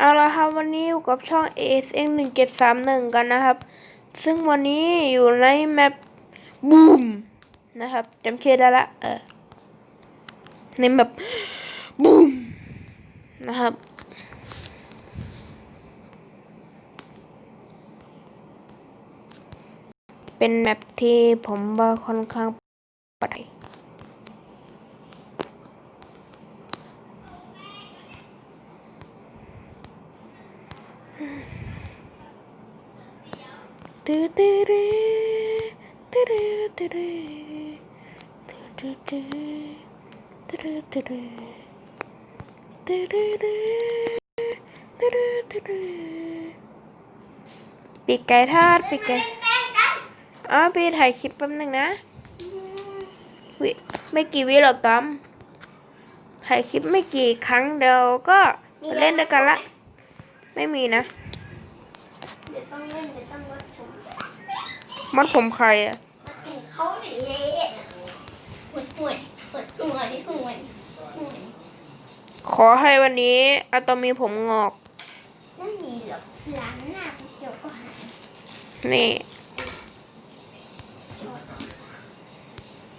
เอาละครับวันนี้อยู่กับช่อง ASX 1 7 3 1 กันนะครับ ซึ่งวันนี้อยู่ในแมปบูมนะครับจำชื่อได้ละเออในแมปบูมนะครับ เป็นแมปที่ผมว่าค่อนข้างปลอดภัย ตื้อตื้อตื้อตื้อตื้อตื้อตื้อตื้อตื้อตื้อตื้อตื้อตื้อตื้อตื้อตื้อตื้อตื้อปีกไก่ทอดปีกไก่อ๋อปีถ่ายคลิปแป๊บนึงนะวิไม่กี่วิหรอกตอมถ่ายคลิปไม่กี่ครั้งเดียวก็ไปเล่นด้วยกันละไม่มีนะเดี๋ยวต้องเล่นเดี๋ยวต้องวัดผม มัดผมใครอะวัดผมเขาเนี่ยเละหวดหวดหวดหัวนี่หัวนี่หัวนี่ขอให้วันนี้อะตอมมีผมงอกนั่นมีเหรอล้างหน้าเดี๋ยวก็หายนี่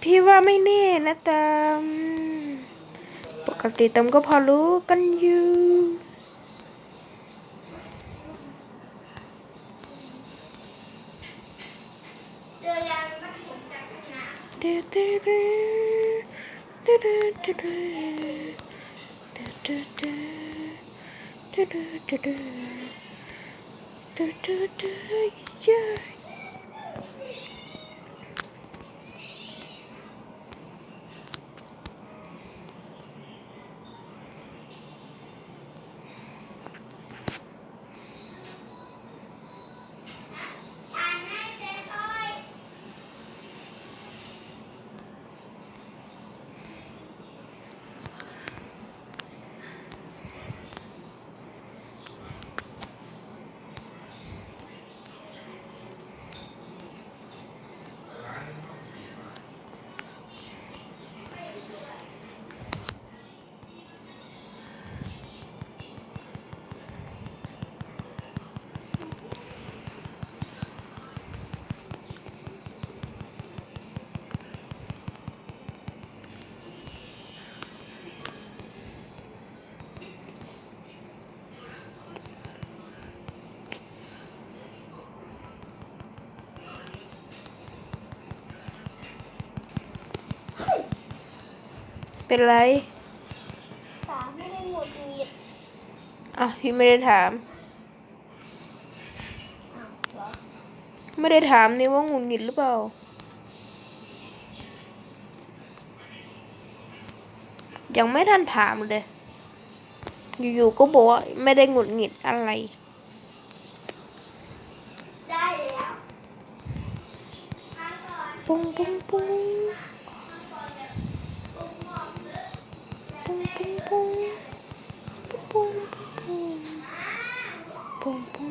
พี่ว่าไม่แน่นะตาม ปกติตามก็พอรู้กันอยู่ Yeah. เป็นไรตาไม่ได้หมดหงิดอะพี่ไม่ได้ถาม อ้าวเหรอไม่ได้ถามนี่ว่าหงุดหงิดหรือเปล่า ยังไม่ทันถามเลย อยู่ๆก็บอกว่าไม่ได้หงุดหงิดอะไร ได้แล้วอ่านก่อนปุ้งปุ้งปุ้งปุ้งปุ้งปุ้งปุ้งปุ้ง ปุ้งปุ้ง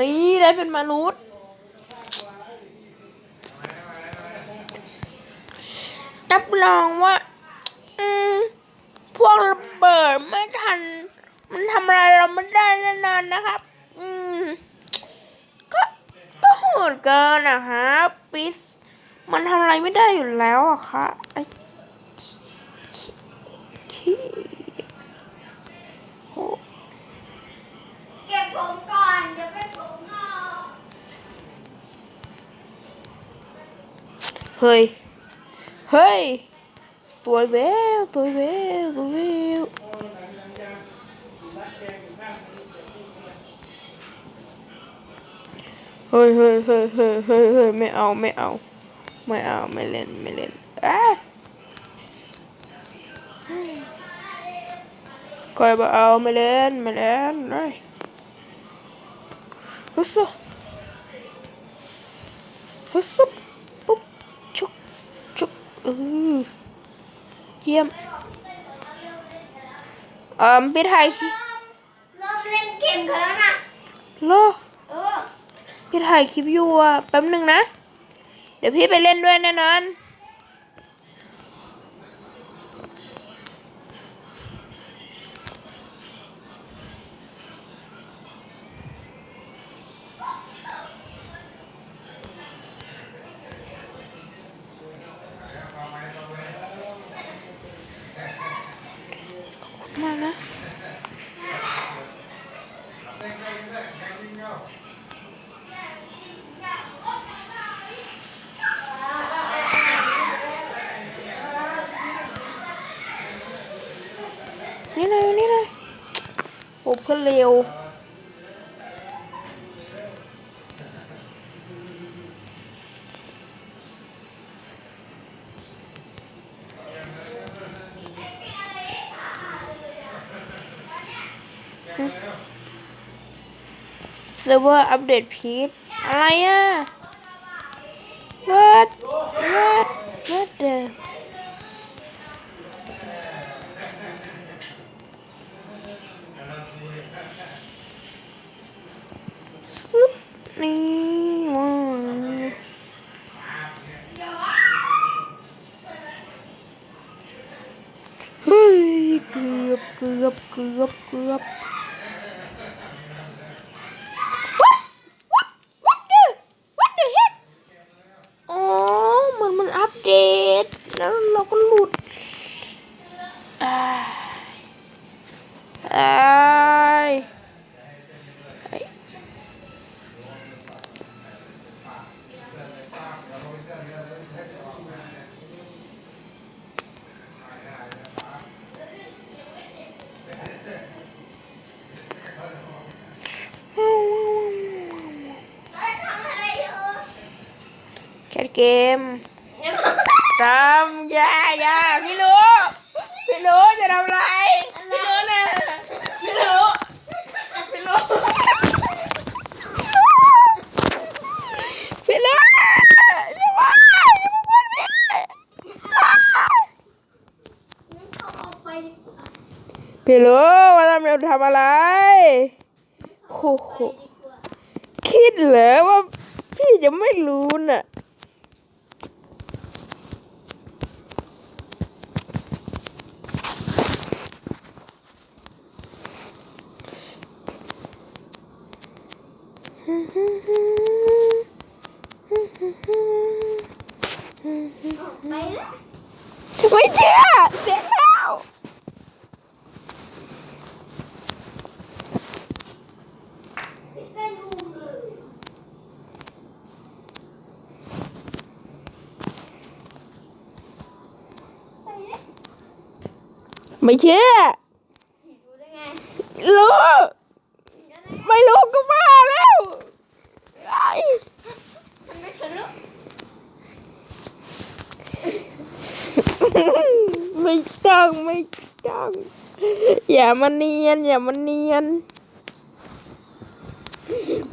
นี่ได้เป็นมนุษย์ รับรองว่า อืม พวกระเบิดไม่ทัน มันทำอะไรเราไม่ได้แน่นอนนะครับ อืม ก็ก็โหดเกินอะฮะปิสมันทำอะไรไม่ได้อยู่แล้วอะคะไอ้ขี้โหเก็บผมก่อนเดี๋ยวไปผมงอกเฮ้ย เฮ้ย สวยแววสวยแววสวยแววเฮ้ยเฮ้ยเฮ้ยเฮ้ยเฮ้ยเฮ้ยไม่เอาไม่เอา ไม่เอาไม่เล่นไม่เล่นอ้าก้อยบ่เอาไม่เล่นไม่เล่นเฮ้ยฮึสฮึสปุ๊บชุกชุกออ เยี่ยมเอ่อพี่ถ่ายคลิปเริ่มเล่นเกมกันแล้วนะเหรอเออพี่ถ่ายคลิปอยู่อะแป๊บหนึ่งนะ เดี๋ยวพี่ไปเล่นด้วยแน่นอน โอ้เพื่อนเร็วเซิร์ฟเวอร์อัปเดตพีทอะไรอะ แล้วเราก็หลุดอ้ายอ้ายเฮ้ยว้าวว้าวว้าวว้าวเอ้ยทำอะไอแคทเกม ตามอย่าอย่าพี่รู้พี่รู้จะทำอะไรพี่รู้นะพี่รู้พี่รู้พี่รู้อย่ามาอย่ามากวนพี่าออกว่าพี่รู้ว่าทำจะทำอะไรโอ้โหคิดเหรอว่าพี่จะไม่รู้น่ะ ไปแล้วไม่เชื่อเสียแล้วปิดได้ดูเลยไปแล้วไม่เชื่อดูได้ไงรู้ดู ไม่รู้ก็บ้าแล้วไอ้มันไม่ทะลุไม่ต้องไม่ต้องอย่ามาเนียน อย่ามาเนียน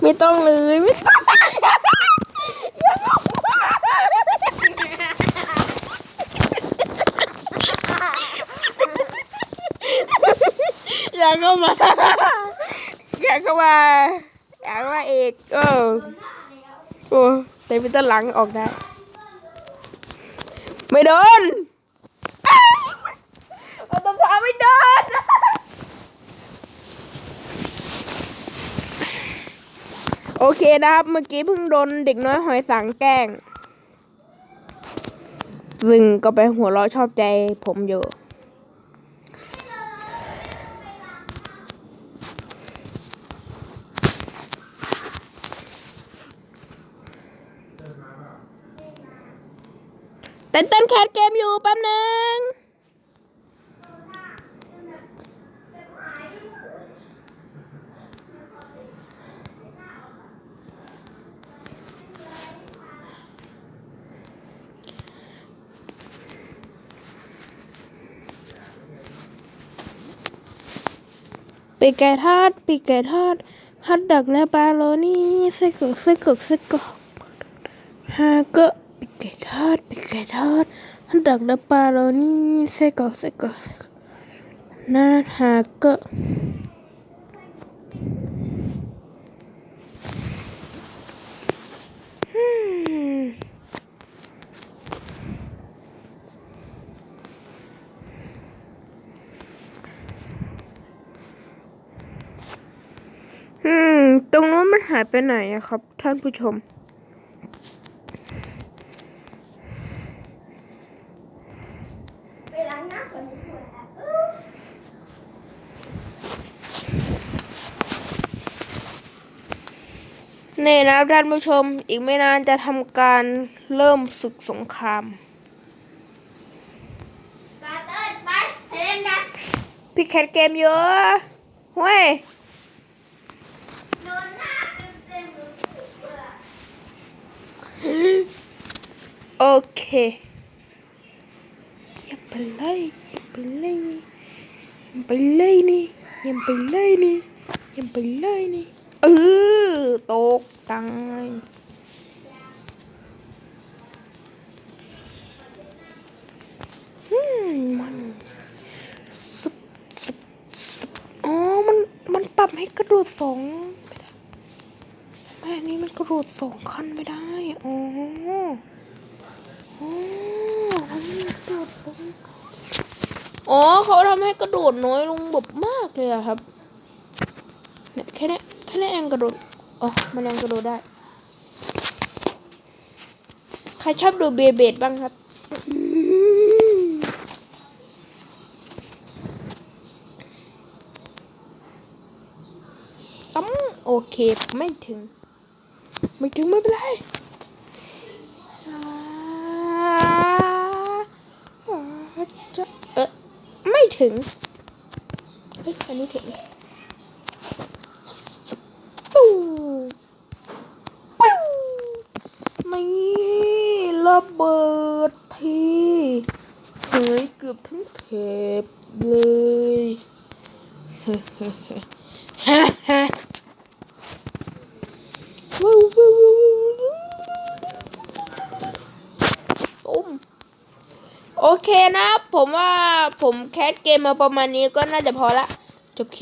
ไม่ต้องเลยไม่ต้องอย่าเข้ามาอย่าเข้ามา มาอยาเข้ามาเอกเออโดนหน้าแล้วโอ้แต่เป็นต้นหลังออกได้ ไม่โดนเอาตัวฟ้าไม่โดนโอเคนะครับ เมื่อกี้เพิ่งโดนเด็กน้อยหอยสังแกล้งซึ่งก็ไปหัวเราะชอบใจผมอยู่ ต้นเต้นแคทเกมอยู่แป๊บหนึงปีกไก่ทอดปีกไก่ทอดฮอทดอกและปลาโรนี่ไส้กรอกไส้กรอกไส้กรอกฮาก็ ปีกไก่ทอดปีกไก่ทอดดักดับปลาเรานี่ใส่ก่อนใส่ก่อนใส่ก่อนน่าหาเกอืมอืมตรงนู้นมันหายไปไหนอะครับ ท่านผู้ชม ไปล้างหน้าก่อนดีกว่าเออ นี่นะครับท่านผู้ชมอีกไม่นานจะทำการเริ่มศึกสงครามปาเติ้ลไปไปเล่นกันพี่แคทเกมเยอะเว้ยโดนหน้าเต็มๆเลยเบื่อโอเคอย่าไปไล่อย่าไปไล่นี่อย่าไปไล่นี่อย่าไปไล่นี่อย่าไปไล่นี่ เออตกตายอืมมันสุบสุบสุบอ๋อ มัน มันปรับให้กระโดดสองไม่ได้แม่นี้มันกระโดดสองขั้นไม่ได้ อ๋อ อ๋อกระโดดลงอ๋อ เขาทำให้กระโดดน้อยลงแบบมากเลยอะครับ เนี่ยแค่เนี้ย แค่นี้เองกระโดดอ๋อมันยังกระโดดได้ ใครชอบดูเบเบดบ้างครับตั้มโอเคไม่ถึง ไม่ถึงไม่เป็นไรจะเออไม่ถึง เฮ้ย อันนี้ถึงปูปูนี่ ระเบิดทีเฮ้ยเกือบทั้งเทปเลยฮ่าฮ่าว้าวว้าวว้าวว้าวตุ้มโอเคนะ ผมว่าผมแคสเกมมาประมาณนี้ก็น่าจะพอละ จบคลิป